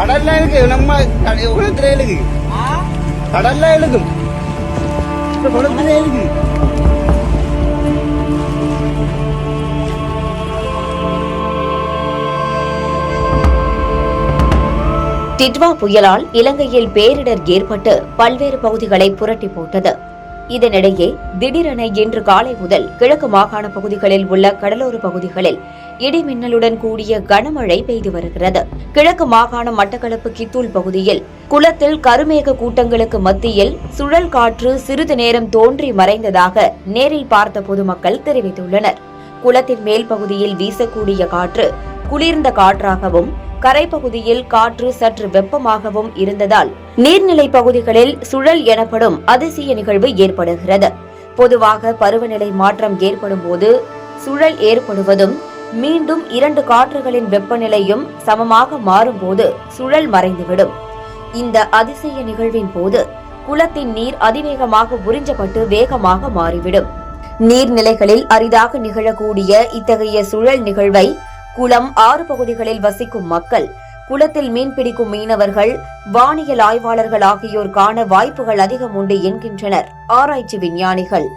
கடல்ல இருக்கு நம்ம குளத்துல இருக்கு கடல்ல இழுக்கும் இப்ப குளத்துல இருக்கு டிட்வா புயலால் இலங்கையில் பேரிடர் ஏற்பட்டு பல்வேறு பகுதிகளை புரட்டி போட்டது இதனிடையே திடீரென இன்று காலை முதல் கிழக்கு மாகாண பகுதிகளில் உள்ள கடலோர பகுதிகளில் இடி மின்னலுடன் கூடிய கனமழை பெய்து வருகிறது. கிழக்கு மாகாண மட்டக்களப்பு கித்தூல் பகுதியில் குளத்தில் கருமேக கூட்டங்களுக்கு மத்தியில் சுழல் காற்று சிறிது நேரம் தோன்றி மறைந்ததாக நேரில் பார்த்த பொதுமக்கள் தெரிவித்துள்ளனர். குளத்தின் மேல் பகுதியில் வீசக்கூடிய காற்று குளிர்ந்த காற்றாகவும் கரைப்பகுதியில் காற்று சற்று வெப்பமாகவும் இருந்ததால் நீர்நிலை பகுதிகளில் சுழல் எனப்படும் அதிசய நிகழ்வு ஏற்படுகிறது. பொதுவாக பருவநிலை மாற்றம் ஏற்படும் போது சுழல் ஏற்படுவதும் மீண்டும் இரண்டு காற்றுகளின் வெப்பநிலையும் சமமாக மாறும்போது சுழல் மறைந்துவிடும். இந்த அதிசய நிகழ்வின் போது குளத்தின் நீர் அதிவேகமாக உறிஞ்சப்பட்டு வேகமாக மாறிவிடும். நீர்நிலைகளில் அரிதாக நிகழக்கூடிய இத்தகைய சுழல் நிகழ்வை குளம் ஆறு பகுதிகளில் வசிக்கும் மக்கள் குளத்தில் மீன்பிடிக்கும் மீனவர்கள் வானியல் ஆய்வாளர்கள் ஆகியோர் காண வாய்ப்புகள் அதிகம் உண்டு என்கின்றனர். ஆராய்ச்சி விஞ்ஞானிகள்.